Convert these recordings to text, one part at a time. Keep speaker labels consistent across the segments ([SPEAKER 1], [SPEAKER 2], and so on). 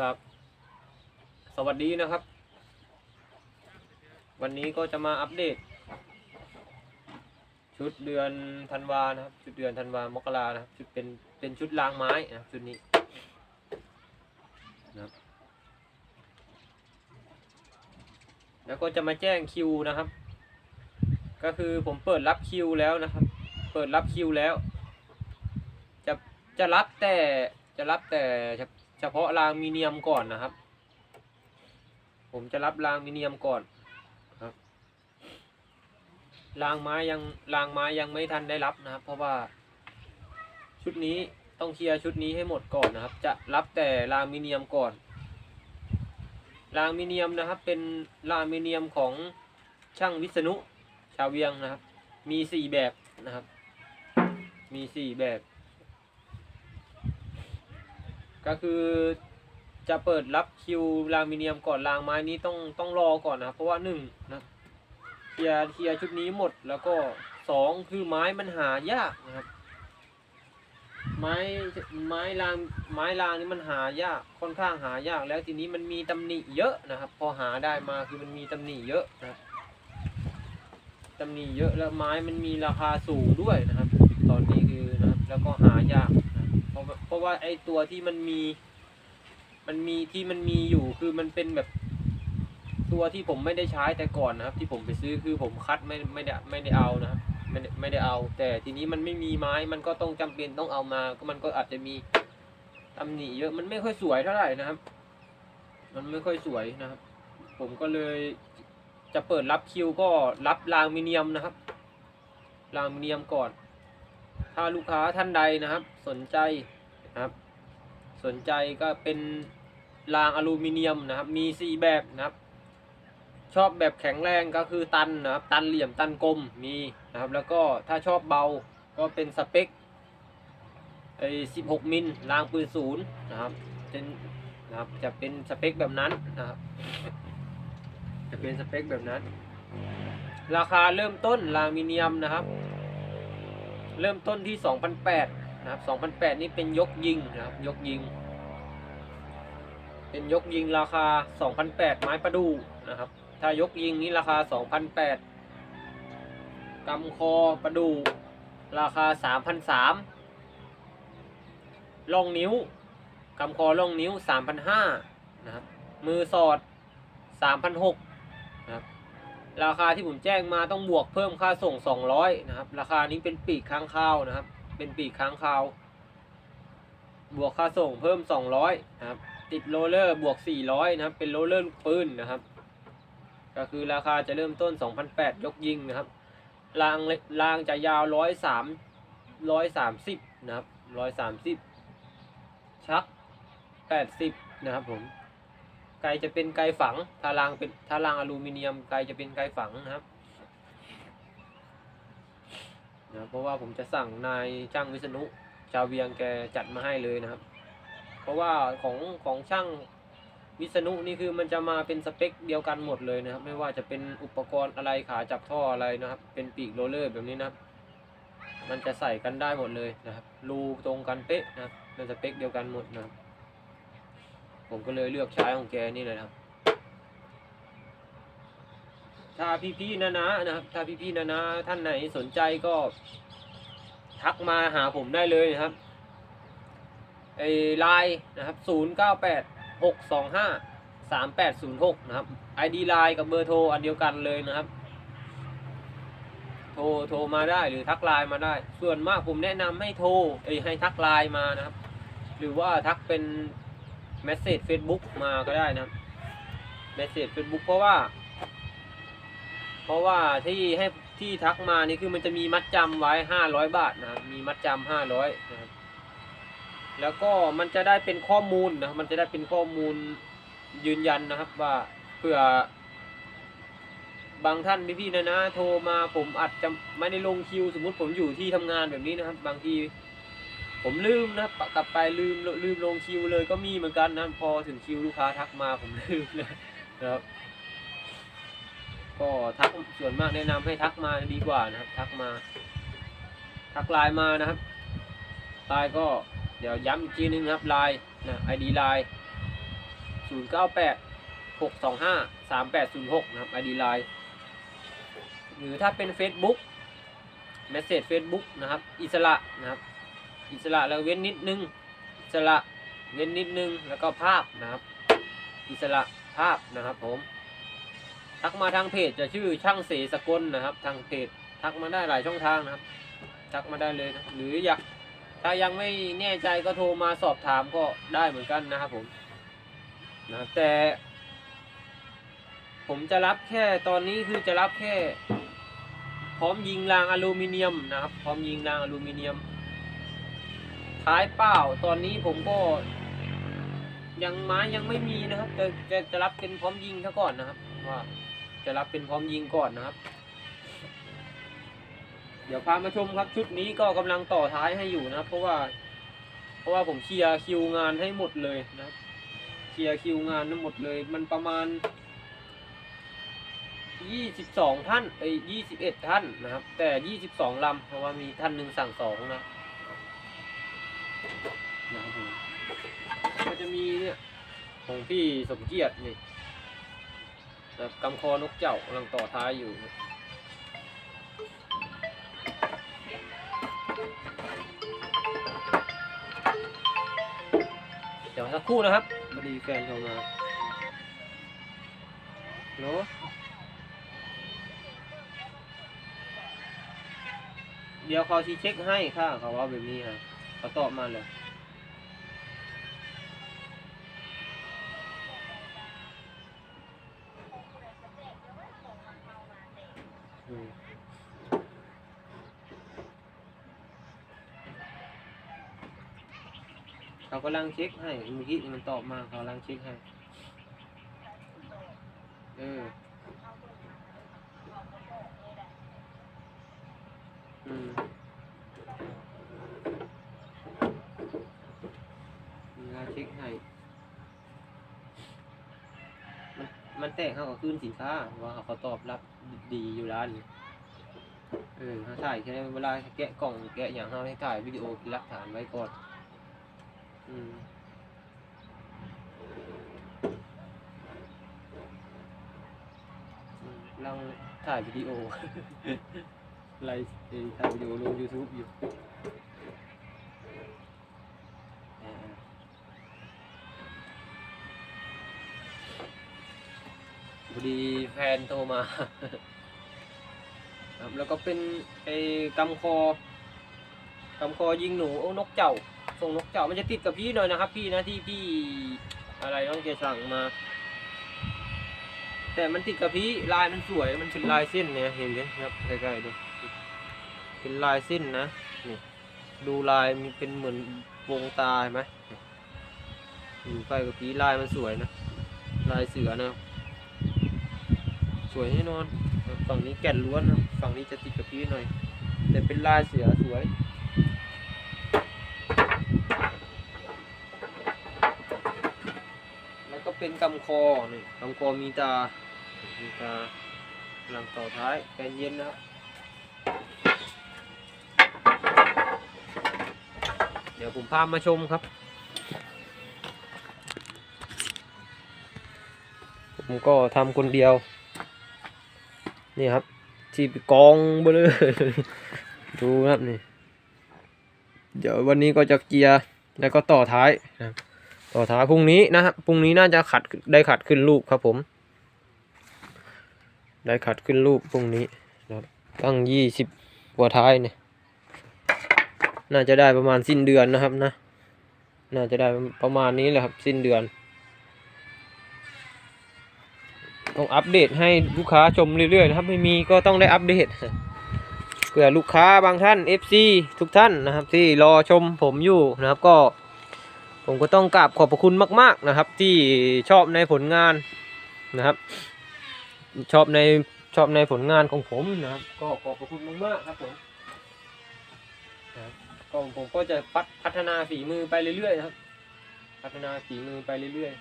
[SPEAKER 1] ครับ สวัสดีนะครับ วันนี้ก็จะมาอัปเดต ชุดเดือนธันวานะครับ ชุดเดือนธันวามกรานะครับ ชุดเป็นเป็นชุดรางไม้นะครับชุดนี้นะครับ แล้วก็จะมาแจ้งคิวนะครับ ก็คือผมเปิดรับคิวแล้วนะครับ เปิดรับคิวแล้ว จะจะรับแต่จะรับแต่เฉ เฉพาะรางมีเนียมก่อนนะครับ ผมจะรับรางมีเนียมก่อนครับรางไม้ยังรางไม้ยังไม่ทันได้รับนะครับ เพราะว่าชุดนี้ต้องเคลียร์ชุดนี้ให้หมดก่อนนะครับ จะรับแต่รางมีเนียมก่อนรางมีเนียมนะครับ เป็นรางมีเนียมของช่างวิษณุชาวเวียงนะครับ มีสี่แบบนะครับ มีสี่แบบ ก็คือจะเปิดรับคิวรางมิเนียมก่อนรางไม้นี้ต้องต้องรอก่อนนะครับเพราะว่าหนึ่งนะเคลียร์เคลียร์ชุดนี้หมดแล้วก็สองคือไม้มันหายากนะครับ ไม้ไม้รางไม้รางนี่มันหายากค่อนข้างหายาก แล้วทีนี้มันมีตำหนิเยอะนะครับ พอหาได้มาคือมันมีตำหนิเยอะนะครับตำหนิเยอะแล้วไม้มันมีราคาสูงด้วยนะครับ ตอนนี้คือนะครับ แล้วก็หายาก เพราะว่าไอ้ตัวที่มันมี มันมีที่มันมีอยู่คือมันเป็นแบบตัวที่ผมไม่ได้ใช้แต่ก่อนนะครับ ที่ผมไปซื้อคือผมคัดไม่ไม่ได้ไม่ได้เอานะครับไม่ได้ไม่ได้เอา แต่ทีนี้มันไม่มีไม้มันก็ต้องจำเป็นต้องเอามา ก็มันก็อาจจะมีตำหนิเยอะมันไม่ค่อยสวยเท่าไหร่นะครับ มันไม่ค่อยสวยนะครับ ผมก็เลยจะเปิดรับคิวก็รับรางมิเนียมนะครับรางมิเนียมก่อน ถ้าลูกค้าท่านใดนะครับ สนใจ นะครับ สนใจก็เป็นรางอลูมิเนียมนะครับ มีสี่แบบนะครับ ชอบแบบแข็งแรงก็คือตันนะครับ ตันเหลี่ยมตันกลมมีนะครับ แล้วก็ถ้าชอบเบาก็เป็นสเปคไอ้สิบหกมิลรางปืนศูนย์นะครับเป็นนะครับจะเป็นสเปคแบบนั้นนะครับ จะเป็นสเปคแบบนั้น ราคาเริ่มต้นรางมิเนียมนะครับ เริ่มต้นที่2,008นะครับ2,008 นี่เป็นยกยิงนะครับ ยกยิง เป็นยกยิงราคา 2,008 ไม้ประดูนะครับ ถ้ายกยิงนี่ราคา 2,008กำคอประดูราคา 3,003ล่องนิ้วกำคอล่องนิ้ว3,500นะครับ มือสอด3,600นะครับราคาที่ผมแจ้งมาต้องบวกเพิ่มค่าส่ง 200 นะครับ ราคานี้เป็นปีกค้างคาวนะครับ เป็นปีกค้างคาว บวกค่าส่งเพิ่ม 200นะครับ ติดโรเลอร์บวก 400 นะครับ เป็นโรเลอร์ปืนนะครับ ก็คือราคาจะเริ่มต้น 2,800 ยกยิงนะครับ รางรางจะยาว 103 130 นะครับ 130 ชัก 80 นะครับผมไกจะเป็นไกฝังทารางเป็นทารางอลูมิเนียมไกจะเป็นไกฝังนะครับ นะเพราะว่าผมจะสั่งนายช่างวิษณุชาวเวียงแกจัดมาให้เลยนะครับ เพราะว่าของของช่างวิษณุนี่คือมันจะมาเป็นสเปคเดียวกันหมดเลยนะครับ ไม่ว่าจะเป็นอุปกรณ์อะไรขาจับท่ออะไรนะครับ เป็นปีกโรลเลอร์แบบนี้นะครับมันจะใส่กันได้หมดเลยนะครับรูตรงกันเป๊ะนะเป็นสเปคเดียวกันหมดนะครับผมก็เลยเลือกใช้ของแกนี่เลยครับ ถ้าพี่ๆนะนะนะครับถ้าพี่ๆนะนะท่านไหนสนใจก็ทักมาหาผมได้เลยนะครับไอ้ไลน์นะครับศูนย์เก้าแปดหกสองห้าสามแปดศูนย์หกนะครับไอดีไลน์กับเบอร์โทรอันเดียวกันเลยนะครับ โทรโทรมาได้หรือทักไลน์มาได้ ส่วนมากผมแนะนำให้โทรเอ้ให้ทักไลน์มานะครับ หรือว่าทักเป็นเมสเซจ Facebook มาก็ได้นะครับเมสเซจ Facebook เพราะว่า เพราะว่าที่ให้ที่ทักมานี่คือมันจะมีมัดจำไว้ห้าร้อยบาทนะครับมีมัดจำห้าร้อยนะครับแล้วก็มันจะได้เป็นข้อมูลนะครับมันจะได้เป็นข้อมูลยืนยันนะครับว่าเผื่อบางท่านพี่ๆนะนะโทรมาผมอาจจะไม่ได้ลงคิว สมมุติผมอยู่ที่ทำงานแบบนี้นะครับ บางทีผมลืมนะครับกลับไปลืมลืมลงคิวเลยก็มีเหมือนกันนะพอถึงคิวลูกค้าทักมาผมลืมนะครับ ก็ทักส่วนมากแนะนำให้ทักมาดีกว่านะครับ ทักมา ทักไลน์มานะครับไลน์ก็เดี๋ยวย้ำอีกทีนึงนะครับไลน์นะไอดีไลน์098 625 3806นะครับ ID Line หรือถ้าเป็น Facebook เมสเซจ Facebook นะครับ อิสระนะครับ อิสระแล้วเว้นนิดนึงอิสระเว้นนิดนึงแล้วก็ภาพนะครับ อิสระภาพนะครับผม ทักมาทางเพจจะชื่อช่างเสสกลนะครับ ทางเพจทักมาได้หลายช่องทางนะครับ ทักมาได้เลยนะหรืออยากถ้ายังไม่แน่ใจก็โทรมาสอบถามก็ได้เหมือนกันนะครับผมนะแต่ ผมจะรับแค่ตอนนี้คือจะรับแค่ พร้อมยิงรางอลูมิเนียมนะครับ พร้อมยิงรางอลูมิเนียม ท้ายเปล่าตอนนี้ผมก็ยังไม้ยังไม่มีนะครับ จะจะจะรับเป็นพร้อมยิงซะก่อนนะครับว่า จะรับเป็นพร้อมยิงก่อนนะครับ เดี๋ยวพามาชมครับชุดนี้ก็กำลังต่อท้ายให้อยู่นะครับ เพราะว่า เพราะว่าผมเคลียร์คิวงานให้หมดเลยนะครับเคลียร์คิวงานทั้งหมดเลย มันประมาณยี่สิบสองท่านเอ้ยี่สิบเอ็ดท่านนะครับ แต่ยี่สิบสองลำเพราะว่ามีท่านหนึ่งสั่งสองนะนะครับก็จะมีเนี่ยของพี่สมเกียรตินี่ นะครับกำคอนกเจ้ากำลังต่อท้ายอยู่นะเดี๋ยวสักครู่นะครับพอดีแฟนโทรมาฮัลโหลเดี๋ยวเขาชี้เช็คให้ค่ะเขาว่าแบบนี้ครับเขาตอบมาเลยอืม เขากำลังเช็คให้เมื่อกี้มันตอบมาเขากำลังเช็คให้เอออืมมีเวลาเช็คให้มันมันแตกเขากับคืนสินค้าว่าเขาตอบรับดีอยู่ร้านนี้เออเขาถ่ายแค่เวลาแกะกล่องแกะอย่างเขาให้ถ่ายวิดีโอเป็นหลักฐานไว้ก่อน ลังถ่ายวิดีโอ ไลฟ์ถ่ายวิดีโอลง YouTube อยู่พอดีแฟนโทรมา ครับแล้วก็เป็นไอ้กำคอกำคอยิงหนูโอ้นกเจ้า ส่งนกเจ้ามันจะติดกับพี่หน่อยนะครับ พี่นะที่พี่อะไรต้องเกสั่งมา แต่มันติดกับพี่ลายมันสวยมันเป็นลายเส้นเนี่ยเห็นไหมครับใกล้ๆดูเป็นลายเส้นนะนี่ดูลายมีเป็นเหมือนวงตาเห็นไหมอยู่ใกล้กับพี่ลายมันสวยนะ ลายเสือนะสวยแน่นอนฝั่งนี้แก่นล้วนนะฝั่งนี้จะติดกับพี่หน่อย แต่เป็นลายเสือสวย แล้วก็ เป็นกำคอนี่กำคอมีตา มีตากำลังต่อท้ายแกนเย็นนะครับ เดี๋ยวผมพามาชมครับ ผมก็ทำคนเดียว นี่ครับ ที่กองเบลอดูนะครับนี่ เดี๋ยววันนี้ก็จะเกียร์แล้วก็ต่อท้ายนะครับ ต่อท้ายพรุ่งนี้นะครับพรุ่งนี้น่าจะขัดได้ขัดขึ้นรูปครับผม ได้ขัดขึ้นรูปพรุ่งนี้นะครับตั้งยี่สิบกว่าท้ายเนี่ยน่าจะได้ประมาณสิ้นเดือนนะครับนะ น่าจะได้ประมาณนี้แหละครับสิ้นเดือน ต้องอัปเดตให้ลูกค้าชมเรื่อยๆนะครับ ไม่มีก็ต้องได้อัปเดตเผื่อลูกค้าบางท่าน FC ทุกท่านนะครับ ที่รอชมผมอยู่นะครับก็ ผมก็ต้องกราบขอบพระคุณมาก ๆนะครับ ที่ชอบในผลงานนะครับ ชอบในชอบในผลงานของผมนะครับ ก็ขอบพระคุณมากๆครับผมก็ผมก็จะพัฒพัฒนาฝีมือไปเรื่อยๆนะครับ พัฒนาฝีมือไปเรื่อย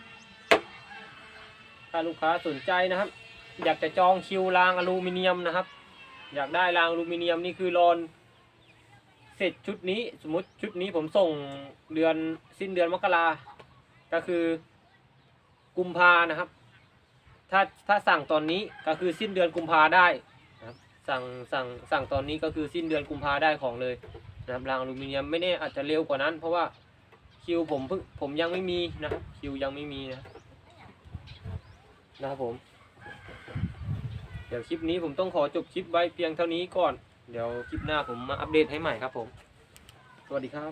[SPEAKER 1] ๆ ถ้าลูกค้าสนใจนะครับ อยากจะจองคิวรางอลูมิเนียมนะครับ อยากได้รางอลูมิเนียมนี่คือรอน เสร็จชุดนี้สมมติชุดนี้ผมส่งเดือนสิ้นเดือนมกราก็คือกุมภานะครับ ถ้าถ้าสั่งตอนนี้ก็คือสิ้นเดือนกุมภาได้นะครับสั่งสั่งสั่งตอนนี้ก็คือสิ้นเดือนกุมภาได้ของเลยนะครับรางอลูมิเนียมไม่แน่อาจจะเร็วกว่านั้น เพราะว่าคิวผมเพิ่งผมยังไม่มีนะครับคิวยังไม่มีนะนะครับผม เดี๋ยวคลิปนี้ผมต้องขอจบคลิปไว้เพียงเท่านี้ก่อน เดี๋ยวคลิปหน้าผมมาอัปเดตให้ใหม่ครับผม สวัสดีครับ